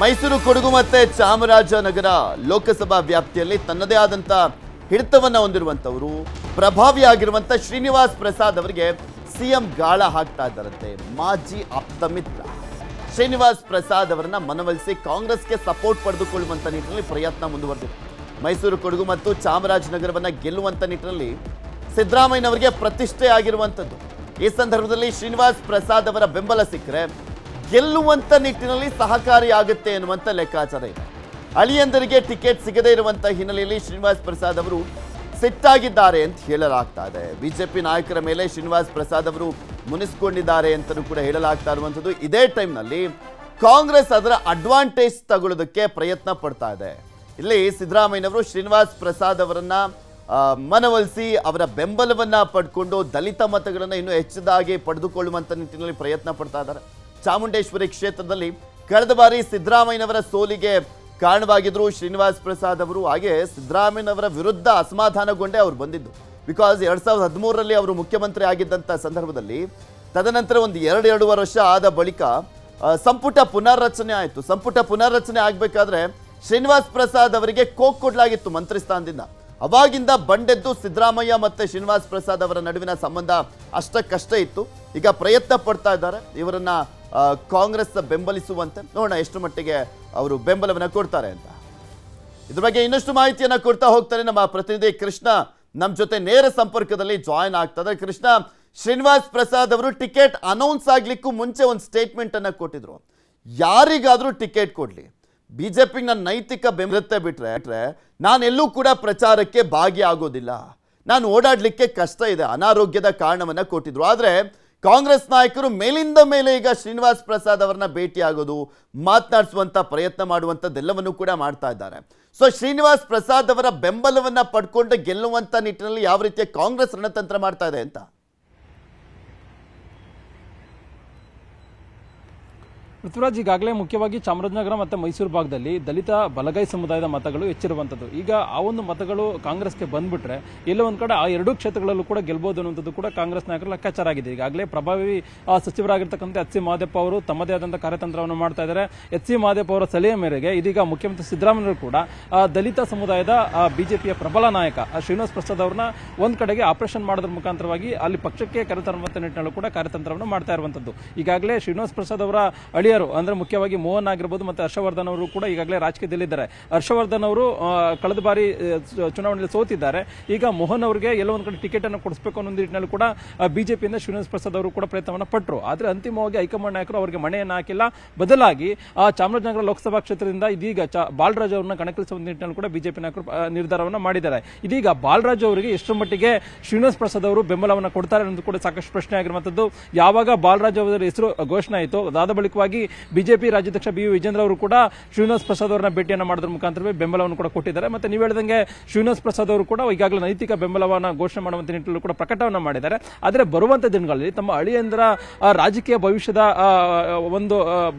ಮೈಸೂರು ಕೊಡಗು ಮತ್ತೆ ಚಾಮರಾಜನಗರ ಲೋಕಸಭಾ ವ್ಯಾಪ್ತಿಯಲ್ಲಿ ತನ್ನದೇ ಆದಂತ ಹಿಡಿತವನ್ನು ಹೊಂದಿರುವಂಥವರು ಪ್ರಭಾವಿಯಾಗಿರುವಂಥ ಶ್ರೀನಿವಾಸ್ ಪ್ರಸಾದ್ ಅವರಿಗೆ ಸಿಎಂ ಗಾಳ ಹಾಕ್ತಾ ಇದ್ದಾರಂತೆ ಮಾಜಿ ಆಪ್ತ ಮಿತ್ರ. ಶ್ರೀನಿವಾಸ್ ಪ್ರಸಾದ್ ಅವರನ್ನ ಮನವೊಲಿಸಿ ಕಾಂಗ್ರೆಸ್ಗೆ ಸಪೋರ್ಟ್ ಪಡೆದುಕೊಳ್ಳುವಂತ ನಿಟ್ಟಿನಲ್ಲಿ ಪ್ರಯತ್ನ ಮುಂದುವರೆದಿದೆ. ಮೈಸೂರು, ಕೊಡಗು ಮತ್ತು ಚಾಮರಾಜನಗರವನ್ನ ಗೆಲ್ಲುವಂತ ನಿಟ್ಟಿನಲ್ಲಿ ಸಿದ್ದರಾಮಯ್ಯನವರಿಗೆ ಪ್ರತಿಷ್ಠೆ ಆಗಿರುವಂಥದ್ದು ಈ ಸಂದರ್ಭದಲ್ಲಿ ಶ್ರೀನಿವಾಸ್ ಪ್ರಸಾದ್ ಅವರ ಬೆಂಬಲ ಸಿಕ್ಕರೆ ಗೆಲ್ಲುವಂತ ನಿಟ್ಟಿನಲ್ಲಿ ಸಹಕಾರಿಯಾಗುತ್ತೆ ಎನ್ನುವಂಥ ಲೆಕ್ಕಾಚಾರ ಇದೆ. ಅಳಿಯಂದರಿಗೆ ಟಿಕೆಟ್ ಸಿಗದೇ ಇರುವಂಥ ಹಿನ್ನೆಲೆಯಲ್ಲಿ ಶ್ರೀನಿವಾಸ್ ಪ್ರಸಾದ್ ಅವರು ಸಿಟ್ಟಾಗಿದ್ದಾರೆ ಅಂತ ಹೇಳಲಾಗ್ತಾ ಇದೆ. ಬಿಜೆಪಿ ನಾಯಕರ ಮೇಲೆ ಶ್ರೀನಿವಾಸ್ ಪ್ರಸಾದ್ ಅವರು ಮುನಿಸ್ಕೊಂಡಿದ್ದಾರೆ ಅಂತಲೂ ಕೂಡ ಹೇಳಲಾಗ್ತಾ ಇರುವಂಥದ್ದು. ಇದೇ ಟೈಮ್ನಲ್ಲಿ ಕಾಂಗ್ರೆಸ್ ಅದರ ಅಡ್ವಾಂಟೇಜ್ ತಗೊಳ್ಳೋದಕ್ಕೆ ಪ್ರಯತ್ನ ಪಡ್ತಾ ಇದೆ. ಇಲ್ಲಿ ಸಿದ್ದರಾಮಯ್ಯನವರು ಶ್ರೀನಿವಾಸ್ ಪ್ರಸಾದ್ ಅವರನ್ನ ಮನವೊಲಿಸಿ ಅವರ ಬೆಂಬಲವನ್ನ ಪಡ್ಕೊಂಡು ದಲಿತ ಮತಗಳನ್ನು ಇನ್ನೂ ಹೆಚ್ಚದಾಗಿ ಪಡೆದುಕೊಳ್ಳುವಂಥ ನಿಟ್ಟಿನಲ್ಲಿ ಪ್ರಯತ್ನ ಪಡ್ತಾ ಇದ್ದಾರೆ. ಚಾಮುಂಡೇಶ್ವರಿ ಕ್ಷೇತ್ರದಲ್ಲಿ ಕಳೆದ ಬಾರಿ ಸಿದ್ದರಾಮಯ್ಯನವರ ಸೋಲಿಗೆ ಕಾರಣವಾಗಿದ್ರು ಶ್ರೀನಿವಾಸ್ ಪ್ರಸಾದ್ ಅವರು. ಹಾಗೆ ಸಿದ್ದರಾಮಯ್ಯನವರ ವಿರುದ್ಧ ಅಸಮಾಧಾನಗೊಂಡೇ ಅವರು ಬಂದಿದ್ದು. ಬಿಕಾಸ್ ಎರಡ್ ಸಾವಿರದ ಹದಿಮೂರರಲ್ಲಿ ಅವರು ಮುಖ್ಯಮಂತ್ರಿ ಆಗಿದ್ದಂಥ ಸಂದರ್ಭದಲ್ಲಿ ತದನಂತರ ಒಂದು ಎರಡು ಎರಡೂವರೆ ವರ್ಷ ಆದ ಬಳಿಕ ಸಂಪುಟ ಪುನರ್ರಚನೆ ಆಯಿತು. ಸಂಪುಟ ಪುನರ್ರಚನೆ ಆಗಬೇಕಾದ್ರೆ ಶ್ರೀನಿವಾಸ್ ಪ್ರಸಾದ್ ಅವರಿಗೆ ಕೋಕ್ ಕೊಡಲಾಗಿತ್ತು ಮಂತ್ರಿ ಸ್ಥಾನದಿಂದ ಅವಾಗಿಂದ ಬಂಡೆದ್ದು ಸಿದ್ದರಾಮಯ್ಯ ಮತ್ತೆ ಶ್ರೀನಿವಾಸ್ ಪ್ರಸಾದ್ ಅವರ ನಡುವಿನ ಸಂಬಂಧ ಅಷ್ಟಕ್ಕಷ್ಟೇ ಇತ್ತು. ಈಗ ಪ್ರಯತ್ನ ಪಡ್ತಾ ಇದ್ದಾರೆ. ಇವರನ್ನ ಕಾಂಗ್ರೆಸ್ ಬೆಂಬಲಿಸುವಂತೆ ನೋಡೋಣ ಎಷ್ಟು ಮಟ್ಟಿಗೆ ಅವರು ಬೆಂಬಲವನ್ನು ಕೊಡ್ತಾರೆ ಅಂತ. ಇದ್ರ ಬಗ್ಗೆ ಇನ್ನಷ್ಟು ಮಾಹಿತಿಯನ್ನ ಕೊಡ್ತಾ ಹೋಗ್ತಾರೆ ನಮ್ಮ ಪ್ರತಿನಿಧಿ ಕೃಷ್ಣ. ನಮ್ಮ ಜೊತೆ ನೇರ ಸಂಪರ್ಕದಲ್ಲಿ ಜಾಯಿನ್ ಆಗ್ತದೆ ಕೃಷ್ಣ, ಶ್ರೀನಿವಾಸ್ ಪ್ರಸಾದ್ ಅವರು ಟಿಕೆಟ್ ಅನೌನ್ಸ್ ಆಗ್ಲಿಕ್ಕೂ ಮುಂಚೆ ಒಂದು ಸ್ಟೇಟ್ಮೆಂಟ್ ಅನ್ನ ಕೊಟ್ಟಿದ್ರು. ಯಾರಿಗಾದ್ರೂ ಟಿಕೆಟ್ ಕೊಡ್ಲಿ. ಬಿಜೆಪಿಗೆ ನನ್ನ ನೈತಿಕ ಬೆಂಬಲತೆ ಬಿಟ್ರೆ ಬಿಟ್ರೆ ನಾನೆಲ್ಲೂ ಕೂಡ ಪ್ರಚಾರಕ್ಕೆ ಭಾಗಿಯಾಗೋದಿಲ್ಲ. ನಾನು ಓಡಾಡಲಿಕ್ಕೆ ಕಷ್ಟ ಇದೆ, ಅನಾರೋಗ್ಯದ ಕಾರಣವನ್ನ ಕೊಟ್ಟಿದ್ರು. ಆದ್ರೆ ಕಾಂಗ್ರೆಸ್ ನಾಯಕರು ಮೇಲಿಂದ ಮೇಲೆ ಈಗ ಶ್ರೀನಿವಾಸ್ ಪ್ರಸಾದ್ ಅವರನ್ನ ಭೇಟಿಯಾಗೋದು ಮಾತನಾಡಿಸುವಂತ ಪ್ರಯತ್ನ ಮಾಡುವಂಥದ್ದೆಲ್ಲವನ್ನು ಕೂಡ ಮಾಡ್ತಾ ಇದ್ದಾರೆ. ಸೊ ಶ್ರೀನಿವಾಸ್ ಪ್ರಸಾದ್ ಅವರ ಬೆಂಬಲವನ್ನ ಪಡ್ಕೊಂಡು ಗೆಲ್ಲುವಂತ ನಿಟ್ಟಿನಲ್ಲಿ ಯಾವ ರೀತಿಯ ಕಾಂಗ್ರೆಸ್ ರಣತಂತ್ರ ಮಾಡ್ತಾ ಇದೆ ಅಂತ? ಪೃಥ್ವಿರಾಜ್ ಈಗಾಗಲೇ ಮುಖ್ಯವಾಗಿ ಚಾಮರಾಜನಗರ ಮತ್ತು ಮೈಸೂರು ಭಾಗದಲ್ಲಿ ದಲಿತ ಬಲಗೈ ಸಮುದಾಯದ ಮತಗಳು ಹೆಚ್ಚಿರುವಂಥದ್ದು ಈಗ ಆ ಒಂದು ಮತಗಳು ಕಾಂಗ್ರೆಸ್ಗೆ ಬಂದ್ಬಿಟ್ರೆ ಎಲ್ಲೋ ಒಂದು ಕಡೆ ಆ ಎರಡೂ ಕ್ಷೇತ್ರಗಳಲ್ಲೂ ಕೂಡ ಗೆಲ್ಬೋದು ಅನ್ನುವಂಥದ್ದು ಕೂಡ ಕಾಂಗ್ರೆಸ್ ನಾಯಕರ ಲೆಕ್ಕಾಚಾರ ಆಗಿದೆ. ಈಗಾಗಲೇ ಪ್ರಭಾವಿ ಸಚಿವರಾಗಿರ್ತಕ್ಕಂಥ ಎಚ್ ಸಿ ಮಹದೇವಪ್ಪ ಅವರು ತಮ್ಮದೇ ಆದಂಥ ಕಾರ್ಯತಂತ್ರವನ್ನು ಮಾಡ್ತಾ ಇದ್ದಾರೆ. ಎಚ್ ಸಿ ಮಹದೇವಪ್ಪ ಅವರ ಸಲಹೆ ಮೇರೆಗೆ ಇದೀಗ ಮುಖ್ಯಮಂತ್ರಿ ಸಿದ್ದರಾಮಯ್ಯರು ಕೂಡ ದಲಿತ ಸಮುದಾಯದ ಬಿಜೆಪಿಯ ಪ್ರಬಲ ನಾಯಕ ಶ್ರೀನಿವಾಸ್ ಪ್ರಸಾದ್ ಅವರನ್ನ ಒಂದ್ ಕಡೆಗೆ ಆಪರೇಷನ್ ಮಾಡೋದ್ರ ಮುಖಾಂತರವಾಗಿ ಅಲ್ಲಿ ಪಕ್ಷಕ್ಕೆ ಕರೆತರುವಂಥ ನಿಟ್ಟಿನಲ್ಲೂ ಕೂಡ ಕಾರ್ಯತಂತ್ರವನ್ನು ಮಾಡ್ತಾ ಇರುವಂಥದ್ದು ಈಗಾಗಲೇ ಶ್ರೀನಿವಾಸ್ ಪ್ರಸಾದ್ ಅವರ ಅಂದ್ರೆ ಮುಖ್ಯವಾಗಿ ಮೋಹನ್ ಆಗಿರ್ಬೋದು ಮತ್ತೆ ಹರ್ಷವರ್ಧನ್ ಅವರು ಕೂಡ ಈಗಾಗಲೇ ರಾಜಕೀಯದಲ್ಲಿದ್ದಾರೆ. ಹರ್ಷವರ್ಧನ್ ಅವರು ಕಳೆದ ಬಾರಿ ಚುನಾವಣೆಯಲ್ಲಿ ಸೋತಿದ್ದಾರೆ. ಈಗ ಮೋಹನ್ ಅವರಿಗೆ ಎಲ್ಲೋ ಒಂದು ಕಡೆ ಟಿಕೆಟ್ ಅನ್ನು ಕೊಡಿಸಬೇಕು ಅನ್ನೋ ನಿಟ್ಟಿನಲ್ಲಿ ಕೂಡ ಬಿಜೆಪಿಯಿಂದ ಶ್ರೀನಿವಾಸ ಪ್ರಸಾದ್ ಅವರು ಕೂಡ ಪ್ರಯತ್ನವನ್ನು ಪಟ್ಟರು ಆದರೆ ಅಂತಿಮವಾಗಿ ಹೈಕಮಾಂಡ್ ನಾಯಕರು ಅವರಿಗೆ ಮಣೆಯನ್ನು ಹಾಕಿಲ್ಲ. ಬದಲಾಗಿ, ಆ, ಚಾಮರಾಜನಗರ ಲೋಕಸಭಾ ಕ್ಷೇತ್ರದಿಂದ ಇದೀಗ ಬಾಲರಾಜ್ ಅವರನ್ನ ಕಣಕ್ಕಿಳಿಸುವ ನಿಟ್ಟಿನಲ್ಲಿ ಕೂಡ ಬಿಜೆಪಿ ನಾಯಕರು ನಿರ್ಧಾರವನ್ನು ಮಾಡಿದ್ದಾರೆ. ಇದೀಗ ಬಾಲರಾಜ್ ಅವರಿಗೆ ಎಷ್ಟು ಮಟ್ಟಿಗೆ ಶ್ರೀನಿವಾಸ್ ಪ್ರಸಾದ್ ಅವರು ಬೆಂಬಲವನ್ನು ಕೊಡ್ತಾರೆ ಅನ್ನೋದು ಕೂಡ ಸಾಕಷ್ಟು ಪ್ರಶ್ನೆ ಆಗಿರುವಂತದ್ದು. ಯಾವಾಗ ಬಾಲರಾಜ್ ಅವರ ಹೆಸರು ಘೋಷಣೆ ಆಯಿತು, ಅದಾದ ಬಳಿಕವಾಗಿ ಬಿಜೆಪಿ ರಾಜ್ಯಾಧ್ಯಕ್ಷ ಬಿ ವಿಜೇಂದ್ರ ಅವರು ಕೂಡ ಶ್ರೀನಿವಾಸ್ ಪ್ರಸಾದ್ ಅವರನ್ನ ಭೇಟಿಯನ್ನು ಮಾಡೋದ್ರ ಮುಖಾಂತರವೇ ಬೆಂಬಲವನ್ನು ಕೂಡ ಕೊಟ್ಟಿದ್ದಾರೆ. ಮತ್ತೆ ನೀವು ಹೇಳಿದಂಗೆ ಶ್ರೀನಿವಾಸ್ ಪ್ರಸಾದ್ ಅವರು ಕೂಡ ಈಗಾಗಲೇ ನೈತಿಕ ಬೆಂಬಲವನ್ನ ಘೋಷಣೆ ಮಾಡುವಂತ ನಿಟ್ಟಿನಲ್ಲಿ ಕೂಡ ಪ್ರಕಟವನ್ನ ಮಾಡಿದ್ದಾರೆ. ಆದರೆ ಬರುವಂತ ದಿನಗಳಲ್ಲಿ ತಮ್ಮ ಅಳಿಯಂದ್ರ ರಾಜಕೀಯ ಭವಿಷ್ಯದ ಒಂದು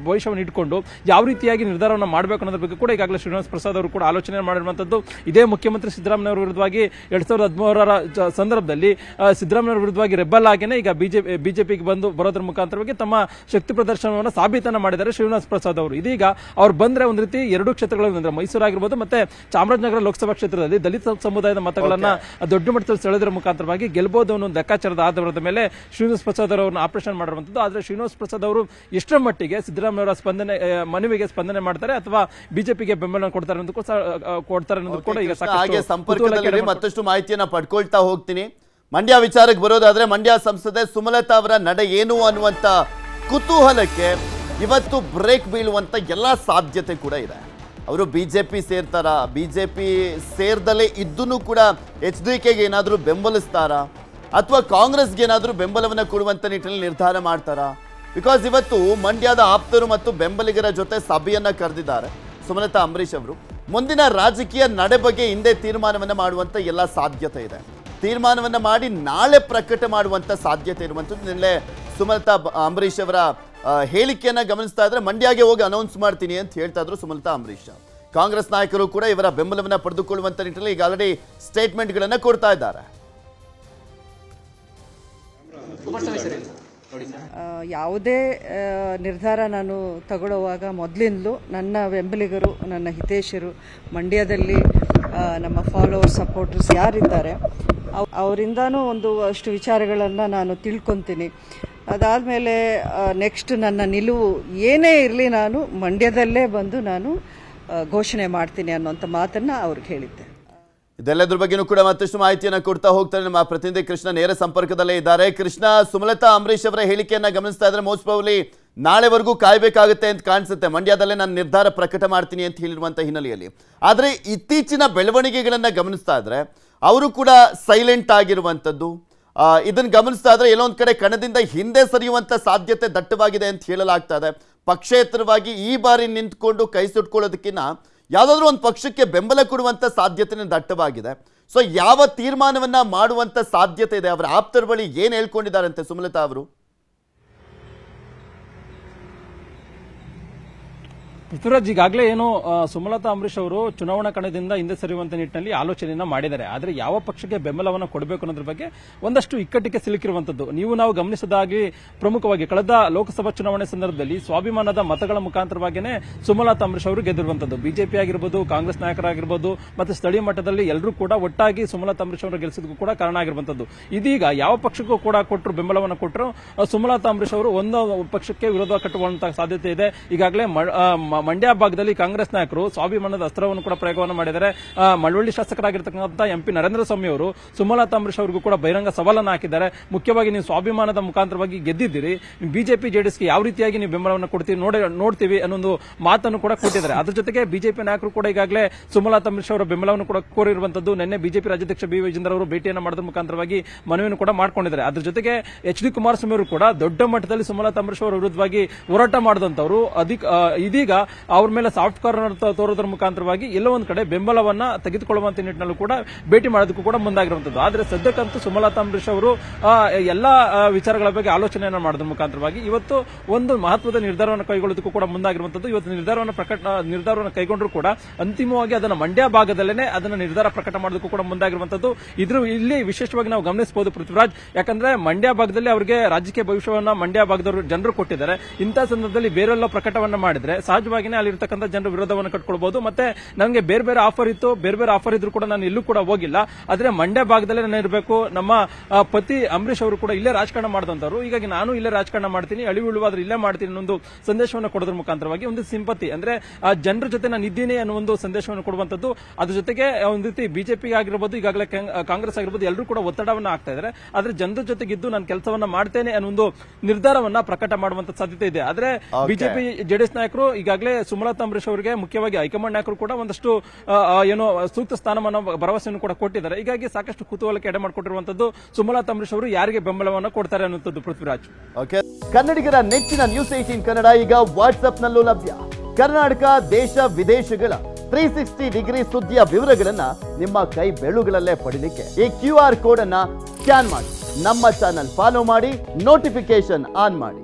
ಭವಿಷ್ಯವನ್ನು ಇಟ್ಕೊಂಡು ಯಾವ ರೀತಿಯಾಗಿ ನಿರ್ಧಾರವನ್ನು ಮಾಡಬೇಕು ಅನ್ನೋದ್ರ ಬಗ್ಗೆ ಕೂಡ ಈಗಾಗಲೇ ಶ್ರೀನಿವಾಸ್ ಪ್ರಸಾದ್ ಅವರು ಕೂಡ ಆಲೋಚನೆ ಮಾಡಿರುವಂಥದ್ದು ಇದೇ ಮುಖ್ಯಮಂತ್ರಿ ಸಿದ್ದರಾಮಯ್ಯ ಅವರ ವಿರುದ್ಧವಾಗಿ ಎರಡ್ ಸಾವಿರದ ಹದಿಮೂರರ ಸಂದರ್ಭದಲ್ಲಿ ಸಿದ್ದರಾಮಯ್ಯ ವಿರುದ್ಧವಾಗಿ ರೆಬಲ್ ಆಗಿನೇ ಈಗ ಬಿಜೆಪಿ, ಬಿಜೆಪಿಗೆ ಬಂದು ಬರೋದ್ರ ಮುಖಾಂತರವಾಗಿ ತಮ್ಮ ಶಕ್ತಿ ಪ್ರದರ್ಶನವನ್ನು ಸಾಬೀತನ್ನ ಮಾಡಿದ್ದಾರೆ ಶ್ರೀನಿವಾಸ ಪ್ರಸಾದ್ ಅವರು. ಇದೀಗ ಅವ್ರು ಬಂದ್ರೆ ಒಂದು ರೀತಿ ಎರಡು ಕ್ಷೇತ್ರಗಳಲ್ಲಿ ಅಂದ್ರೆ ಮೈಸೂರು ಆಗಿರ್ಬೋದು ಮತ್ತೆ ಚಾಮರಾಜನಗರ ಲೋಕಸಭಾ ಕ್ಷೇತ್ರದಲ್ಲಿ ದಲಿತ ಸಮುದಾಯದ ಮತಗಳನ್ನ ದೊಡ್ಡ ಮಟ್ಟದಲ್ಲಿ ಸೆಳೆದ್ರ ಮುಖಾಂತರವಾಗಿ ಗೆಲ್ಬಹುದು ಅನ್ನೋ ಒಂದು ಲೆಕ್ಕಾಚಾರದ ಆಧಾರದ ಮೇಲೆ ಶ್ರೀನಿವಾಸ್ ಪ್ರಸಾದ್ ಅವರನ್ನು ಆಪರೇಷನ್ ಮಾಡಿರುವಂತದ್ದು ಆದ್ರೆ ಶ್ರೀನಿವಾಸ್ ಪ್ರಸಾದ್ ಅವರು ಎಷ್ಟರ ಮಟ್ಟಿಗೆ ಸಿದ್ದರಾಮಯ್ಯ ಅವರ ಸ್ಪಂದನೆ ಮನವಿಗೆ ಸ್ಪಂದನೆ ಮಾಡ್ತಾರೆ ಅಥವಾ ಬಿಜೆಪಿಗೆ ಬೆಂಬಲ ಕೊಡ್ತಾರೆ ಅನ್ನೋದು ಕೂಡ ಕೊಡ್ತಾರೆ ಅನ್ನೋದು ಕೂಡ ಈಗ ಹಾಗೆ ಸಂಪರ್ಕದಲ್ಲಿ ಮತ್ತಷ್ಟು ಮಾಹಿತಿಯನ್ನ ಪಡ್ಕೊಳ್ತಾ ಹೋಗ್ತೀನಿ. ಮಂಡ್ಯ ವಿಚಾರಕ್ಕೆ ಬರೋದಾದ್ರೆ ಮಂಡ್ಯ ಸಂಸದೆ ಸುಮಲತಾ ಅವರ ನಡೆ ಏನು ಅನ್ನುವಂತ ಕುತೂಹಲಕ್ಕೆ ಇವತ್ತು ಬ್ರೇಕ್ ಬೀಳುವಂಥ ಎಲ್ಲ ಸಾಧ್ಯತೆ ಕೂಡ ಇದೆ. ಅವರು ಬಿ ಜೆ ಪಿ ಸೇರ್ತಾರ? ಪಿ ಸೇರ್ದಲೇ ಇದ್ದೂ ಕೂಡ ಎಚ್ ಡಿ ಕೆಗೆ ಏನಾದರೂ ಬೆಂಬಲಿಸ್ತಾರಾ? ಅಥವಾ ಕಾಂಗ್ರೆಸ್ಗೆ ಏನಾದರೂ ಬೆಂಬಲವನ್ನು ಕೊಡುವಂಥ ನಿಟ್ಟಿನಲ್ಲಿ ನಿರ್ಧಾರ ಮಾಡ್ತಾರಾ? ಬಿಕಾಸ್ ಇವತ್ತು ಮಂಡ್ಯದ ಆಪ್ತರು ಮತ್ತು ಬೆಂಬಲಿಗರ ಜೊತೆ ಸಭೆಯನ್ನು ಕರೆದಿದ್ದಾರೆ. ಸುಮಲತಾ ಅಂಬರೀಷ್ ಅವರು. ಮುಂದಿನ ರಾಜಕೀಯ ನಡೆ ಬಗ್ಗೆ ಹಿಂದೆ ತೀರ್ಮಾನವನ್ನು ಮಾಡುವಂಥ ಎಲ್ಲ ಸಾಧ್ಯತೆ ಇದೆ. ತೀರ್ಮಾನವನ್ನು ಮಾಡಿ ನಾಳೆ ಪ್ರಕಟ ಮಾಡುವಂಥ ಸಾಧ್ಯತೆ ಇರುವಂಥದ್ದು ನಿನ್ನೆ ಸುಮಲತಾ ಅಂಬರೀಷ್ ಅವರ ಹೇಳಿಕೆಯನ್ನ ಗಮನಿಸ್ತಾ ಇದ್ರೆ ಮಂಡ್ಯಗೆ ಹೋಗಿ ಅನೌನ್ಸ್ ಮಾಡ್ತೀನಿ ಅಂತ ಹೇಳ್ತಾ ಇದ್ರು ಸುಮಲತಾ ಅಂಬರೀಶ್ ಕಾಂಗ್ರೆಸ್ ನಾಯಕರು ಕೂಡ ಇವರ ಬೆಂಬಲವನ್ನ ಪಡೆದುಕೊಳ್ಳುವಂತ ನಿಟ್ಟಿನಲ್ಲಿ ಈಗ ಆಲ್ರೆಡಿ ಸ್ಟೇಟ್ಮೆಂಟ್ಗಳನ್ನು ಕೊಡ್ತಾ ಇದ್ದಾರೆ. ಯಾವುದೇ ನಿರ್ಧಾರ ನಾನು ತಗೊಳ್ಳುವಾಗ ಮೊದಲಿಂದಲೂ ನನ್ನ ಬೆಂಬಲಿಗರು, ನನ್ನ ಹಿತೇಶರು ಮಂಡ್ಯದಲ್ಲಿ ನಮ್ಮ ಫಾಲೋವರ್ಸ್ ಸಪೋರ್ಟರ್ಸ್ ಯಾರಿದ್ದಾರೆ, ಅವ್- ಅವರಿಂದನೂ ಒಂದು ಅಷ್ಟು ವಿಚಾರಗಳನ್ನು ನಾನು ತಿಳ್ಕೊತೀನಿ. ಅದಾದಮೇಲೆ ನೆಕ್ಸ್ಟ್ ನನ್ನ ನಿಲುವು ಏನೇ ಇರಲಿ ನಾನು ಮಂಡ್ಯದಲ್ಲೇ ಬಂದು ನಾನು ಘೋಷಣೆ ಮಾಡ್ತೀನಿ ಅನ್ನೋಂಥ ಮಾತನ್ನು ಅವ್ರಿಗೆ ಹೇಳಿದ್ದೆ. ಇದೆಲ್ಲದ್ರ ಬಗ್ಗೆನೂ ಕೂಡ ಮತ್ತಷ್ಟು ಮಾಹಿತಿಯನ್ನು ಕೊಡ್ತಾ ಹೋಗ್ತಾರೆ ನಮ್ಮ ಪ್ರತಿನಿಧಿ ಕೃಷ್ಣ ನೇರ ಸಂಪರ್ಕದಲ್ಲೇ ಇದ್ದಾರೆ. ಕೃಷ್ಣ, ಸುಮಲತಾ ಅಂಬರೀಶ್ ಅವರ ಹೇಳಿಕೆಯನ್ನ ಗಮನಿಸ್ತಾ ಇದ್ರೆ ಮೋಸ್ಟ್ ಪ್ರಾಬ್ಲಿ ನಾಳೆವರೆಗೂ ಕಾಯಬೇಕಾಗುತ್ತೆ ಅಂತ ಕಾಣಿಸುತ್ತೆ. ಮಂಡ್ಯದಲ್ಲೇ ನಾನು ನಿರ್ಧಾರ ಪ್ರಕಟ ಮಾಡ್ತೀನಿ ಅಂತ ಹೇಳಿರುವಂಥ ಹಿನ್ನೆಲೆಯಲ್ಲಿ. ಆದರೆ ಇತ್ತೀಚಿನ ಬೆಳವಣಿಗೆಗಳನ್ನ ಗಮನಿಸ್ತಾ ಇದ್ರೆ, ಅವರು ಕೂಡ ಸೈಲೆಂಟ್ ಆಗಿರುವಂಥದ್ದು ಇದನ್ನ ಗಮನಿಸ್ತಾ ಇದ್ರೆ ಎಲ್ಲೋ ಒಂದ್ ಕಡೆ ಕಣದಿಂದ ಹಿಂದೆ ಸರಿಯುವಂತ ಸಾಧ್ಯತೆ ದಟ್ಟವಾಗಿದೆ ಅಂತ ಹೇಳಲಾಗ್ತಾ ಇದೆ. ಪಕ್ಷೇತರವಾಗಿ ಈ ಬಾರಿ ನಿಂತ್ಕೊಂಡು ಕೈ ಸುಟ್ಕೊಳ್ಳೋದಕ್ಕಿಂತ ಯಾವುದಾದ್ರೂ ಒಂದು ಪಕ್ಷಕ್ಕೆ ಬೆಂಬಲ ಕೊಡುವಂತ ಸಾಧ್ಯತೆ ದಟ್ಟವಾಗಿದೆ. ಸೊ ಯಾವ ತೀರ್ಮಾನವನ್ನ ಮಾಡುವಂತ ಸಾಧ್ಯತೆ ಇದೆ? ಅವರ ಆಪ್ತರ ಬಳಿ ಏನ್ ಹೇಳ್ಕೊಂಡಿದ್ದಾರಂತೆ ಸುಮಲತಾ ಅವರು? ಪೃಥ್ವಿರಾಜ್ ಈಗಾಗಲೇ ಏನು ಸುಮಲತಾ ಅಂಬರೀಶ್ ಅವರು ಚುನಾವಣಾ ಕಣದಿಂದ ಹಿಂದೆ ಸರಿಯುವಂತ ನಿಟ್ಟಿನಲ್ಲಿ ಆಲೋಚನೆಯನ್ನ ಮಾಡಿದ್ದಾರೆ. ಆದರೆ ಯಾವ ಪಕ್ಷಕ್ಕೆ ಬೆಂಬಲವನ್ನು ಕೊಡಬೇಕು ಅನ್ನೋದ್ರ ಬಗ್ಗೆ ಒಂದಷ್ಟು ಇಕ್ಕಟ್ಟಿಗೆ ಸಿಲುಕಿರುವಂತದ್ದು. ನೀವು ನಾವು ಗಮನಿಸದಾಗಿ ಪ್ರಮುಖವಾಗಿ ಕಳೆದ ಲೋಕಸಭಾ ಚುನಾವಣೆ ಸಂದರ್ಭದಲ್ಲಿ ಸ್ವಾಭಿಮಾನದ ಮತಗಳ ಮುಖಾಂತರವಾಗಿಯೇ ಸುಮಲತಾ ಅಂಬರೀಶ್ ಅವರು ಗೆದ್ದಿರುವಂತದ್ದು. ಬಿಜೆಪಿ ಆಗಿರ್ಬೋದು, ಕಾಂಗ್ರೆಸ್ ನಾಯಕರಾಗಿರ್ಬೋದು, ಮತ್ತು ಸ್ಥಳೀಯ ಮಟ್ಟದಲ್ಲಿ ಎಲ್ಲರೂ ಕೂಡ ಒಟ್ಟಾಗಿ ಸುಮಲತಾ ಅಂಬರೀಶ್ ಅವರು ಗೆಲ್ಲಿಸೋದಕ್ಕೂ ಕೂಡ ಕಾರಣ ಆಗಿರುವಂತದ್ದು. ಇದೀಗ ಯಾವ ಪಕ್ಷಕ್ಕೂ ಕೂಡ ಕೊಟ್ಟರು ಬೆಂಬಲವನ್ನು ಕೊಟ್ಟರು ಸುಮಲತಾ ಅಂಬರೀಶ್ ಅವರು ಒಂದು ಪಕ್ಷಕ್ಕೆ ವಿರೋಧ ಕಟ್ಟುವಂತಹ ಸಾಧ್ಯತೆ ಇದೆ. ಈಗಾಗಲೇ ಮಂಡ್ಯ ಭಾಗದಲ್ಲಿ ಕಾಂಗ್ರೆಸ್ ನಾಯಕರು ಸ್ವಾಭಿಮಾನದ ಅಸ್ತ್ರವನ್ನು ಕೂಡ ಪ್ರಯೋಗವನ್ನು ಮಾಡಿದ್ದಾರೆ. ಮಳವಳ್ಳಿ ಶಾಸಕರಾಗಿರ್ತಕ್ಕಂಥ ಎಂಪಿ ನರೇಂದ್ರ ಸ್ವಾಮಿ ಅವರು, ಸುಮಲತಾ ಅಂಬರೀಶ್ ಅವರಿಗೂ ಕೂಡ ಬಹಿರಂಗ ಸವಾಲನ್ನು ಹಾಕಿದ್ದಾರೆ. ಮುಖ್ಯವಾಗಿ ನೀವು ಸ್ವಾಭಿಮಾನದ ಮುಖಾಂತರವಾಗಿ ಗೆದ್ದಿದ್ದೀರಿ. ಬಿಜೆಪಿ, ಜೆಡಿಎಸ್ಗೆ ಯಾವ ರೀತಿಯಾಗಿ ನೀವು ಬೆಂಬಲವನ್ನು ಕೊಡ್ತೀವಿ ನೋಡಿ, ನೋಡ್ತೀವಿ ಅನ್ನೊಂದು ಮಾತನ್ನು ಕೂಡ ಕೊಟ್ಟಿದ್ದಾರೆ. ಅದರ ಜೊತೆಗೆ ಬಿಜೆಪಿ ನಾಯಕರು ಕೂಡ ಈಗಾಗಲೇ ಸುಮಲತಾ ಅಂಬರೀಶ್ ಅವರ ಬೆಂಬಲವನ್ನು ಕೂಡ ಕೋರಿರುವಂತದ್ದು ನಿನ್ನೆ ಬಿಜೆಪಿ ರಾಜ್ಯಾಧ್ಯಕ್ಷ ಬಿ. ವಿಜೇಂದ್ರ ಅವರು ಭೇಟಿಯನ್ನು ಮಾಡಿದ ಮುಖಾಂತರವಾಗಿ ಮನವಿಯನ್ನು ಕೂಡ ಮಾಡ್ಕೊಂಡಿದ್ದಾರೆ. ಅದ್ರ ಜೊತೆಗೆ ಎಚ್. ಡಿ. ಕುಮಾರಸ್ವಾಮಿ ಅವರು ಕೂಡ ದೊಡ್ಡ ಮಟ್ಟದಲ್ಲಿ ಸುಮಲತಾ ಅಂಬರೀಶ್ ಅವರ ವಿರುದ್ಧವಾಗಿ ಹೋರಾಟ ಮಾಡಿದಂತವರು ಇದೀಗ ಅವ್ರ ಮೇಲೆ ಸಾಫ್ಟ್ ಕಾರ್ನರ್ ತೋರೋದ್ರ ಮುಖಾಂತರವಾಗಿ ಎಲ್ಲೋ ಒಂದ್ ಕಡೆ ಬೆಂಬಲವನ್ನ ತೆಗೆದುಕೊಳ್ಳುವಂತ ನಿಟ್ಟಿನಲ್ಲೂ ಕೂಡ ಭೇಟಿ ಮಾಡೋದಕ್ಕೂ ಕೂಡ ಮುಂದಾಗಿರುವಂತದ್ದು ಆದ್ರೆ ಸದ್ಯಕ್ಕಂತೂ ಸುಮಲತಾ ಅಂಬರೀಶ್ ಅವರು ಎಲ್ಲಾ ವಿಚಾರಗಳ ಬಗ್ಗೆ ಆಲೋಚನೆಯನ್ನ ಮಾಡೋದ್ರ ಮುಖಾಂತರವಾಗಿ ಇವತ್ತು ಒಂದು ಮಹತ್ವದ ನಿರ್ಧಾರವನ್ನು ಕೈಗೊಳ್ಳೋದಕ್ಕೂ ಕೂಡ ಮುಂದಾಗಿರುವಂತದ್ದು ಇವತ್ತು ನಿರ್ಧಾರವನ್ನು ಪ್ರಕಟ ನಿರ್ಧಾರವನ್ನು ಕೈಗೊಂಡ್ರು ಕೂಡ ಅಂತಿಮವಾಗಿ ಅದನ್ನ ಮಂಡ್ಯ ಭಾಗದಲ್ಲೇ ಅದನ್ನ ನಿರ್ಧಾರ ಪ್ರಕಟ ಮಾಡೋದಕ್ಕೂ ಕೂಡ ಮುಂದಾಗಿರುವಂತದ್ದು ಇದ್ರ ಇಲ್ಲಿ ವಿಶೇಷವಾಗಿ ನಾವು ಗಮನಿಸಬಹುದು ಪೃಥ್ವಿರಾಜ್, ಯಾಕಂದ್ರೆ ಮಂಡ್ಯ ಭಾಗದಲ್ಲಿ ಅವರಿಗೆ ರಾಜಕೀಯ ಭವಿಷ್ಯವನ್ನ ಮಂಡ್ಯ ಭಾಗದವರು ಜನರು ಕೊಟ್ಟಿದ್ದಾರೆ. ಇಂತಹ ಸಂದರ್ಭದಲ್ಲಿ ಬೇರೆಲ್ಲ ಪ್ರಕಟವನ್ನ ಮಾಡಿದ್ರೆ ಸಹಜವಾಗಿನೇ ಅಲ್ಲಿರ್ತಕ್ಕಂಥ ಜನರ ವಿರೋಧವನ್ನು ಕಟ್ಕೊಳ್ಬಹುದು ಮತ್ತೆ ನನಗೆ ಬೇರೆ ಬೇರೆ ಆಫರ್ ಇತ್ತು. ಬೇರೆ ಬೇರೆ ಆಫರ್ ಇದ್ರು ಕೂಡ ನಾನು ಎಲ್ಲೂ ಕೂಡ ಹೋಗಿಲ್ಲ. ಆದ್ರೆ ಮಂಡ್ಯ ಭಾಗದಲ್ಲೇ ನಾನು ಇರಬೇಕು. ನಮ್ಮ ಪತಿ ಅಂಬರೀಶ್ ಅವರು ಕೂಡ ಇಲ್ಲೇ ರಾಜಕಾರಣ ಮಾಡಿದಂತವ್ರು. ಹೀಗಾಗಿ ನಾನು ಇಲ್ಲೇ ರಾಜಕಾರಣ ಮಾಡ್ತೀನಿ. ಅಳಿವು ಆದ್ರೆ ಇಲ್ಲೇ ಮಾಡ್ತೀನಿ ಅನ್ನೋ ಒಂದು ಸಂದೇಶವನ್ನು ಕೊಡೋದ್ರ ಮುಖಾಂತರವಾಗಿ ಒಂದು ಸಿಂಪತಿ. ಅಂದ್ರೆ ಆ ಜನರ ಜೊತೆ ನಾನು ಇದ್ದೀನಿ ಅನ್ನೋ ಒಂದು ಸಂದೇಶವನ್ನು ಕೊಡುವಂತದ್ದು ಅದ್ರ ಜೊತೆಗೆ ಒಂದು ರೀತಿ ಬಿಜೆಪಿ ಆಗಿರ್ಬೋದು ಈಗಾಗಲೇ ಕಾಂಗ್ರೆಸ್ ಆಗಿರ್ಬೋದು ಎಲ್ಲರೂ ಕೂಡ ಒತ್ತಡವನ್ನ ಆಗ್ತಾ ಇದ್ದಾರೆ. ಆದ್ರೆ ಜನರ ಜೊತೆಗಿದ್ದು ನಾನು ಕೆಲಸವನ್ನ ಮಾಡ್ತೇನೆ ಅನ್ನೋ ಒಂದು ನಿರ್ಧಾರವನ್ನ ಪ್ರಕಟ ಮಾಡುವಂತ ಸಾಧ್ಯತೆ ಇದೆ. ಆದ್ರೆ ಬಿಜೆಪಿ ಜೆಡಿಎಸ್ ನಾಯಕರು ಈಗಾಗಲೇ ಸುಮಲತಾ ಅಂಬರೀಶ್ ಅವರಿಗೆ ಮುಖ್ಯವಾಗಿ ಹೈಕಮಾಂಡ್ ನಾಯಕರು ಕೂಡ ಒಂದಷ್ಟು ಏನೋ ಸೂಕ್ತ ಸ್ಥಾನಮಾನ, ಭರವಸೆಯನ್ನು ಕೂಡ ಕೊಟ್ಟಿದ್ದಾರೆ. ಹೀಗಾಗಿ ಸಾಕಷ್ಟು ಕುತೂಹಲಕ್ಕೆ ಎಡೆ ಮಾಡಿಕೊಟ್ಟಿರುವಂತದ್ದು ಸುಮಲತಾ ಅಂಬರೀಶ್ ಅವರು ಯಾರಿಗೆ ಬೆಂಬಲವನ್ನು ಕೊಡ್ತಾರೆ ಅನ್ನುವಂಥದ್ದು ಪೃಥ್ವಿರಾಜ್. ಕನ್ನಡಿಗರ ನೆಚ್ಚಿನ ನ್ಯೂಸ್ ಏಟೀನ್ ಕನ್ನಡ ಈಗ ವಾಟ್ಸ್ಆಪ್ನಲ್ಲೂ ಲಭ್ಯ. ಕರ್ನಾಟಕ, ದೇಶ, ವಿದೇಶಗಳ ತ್ರೀ ಸಿಕ್ಸ್ಟಿ ಡಿಗ್ರಿ ಸುದ್ದಿಯ ವಿವರಗಳನ್ನ ನಿಮ್ಮ ಕೈ ಬೆಳುಗಳಲ್ಲೇ ಪಡಿಲಿಕ್ಕೆ ಈ ಕ್ಯೂ ಆರ್ ಕೋಡ್ ಅನ್ನ ಸ್ಕ್ಯಾನ್ ಮಾಡಿ. ನಮ್ಮ ಚಾನಲ್ ಫಾಲೋ ಮಾಡಿ ನೋಟಿಫಿಕೇಶನ್ ಆನ್ ಮಾಡಿ.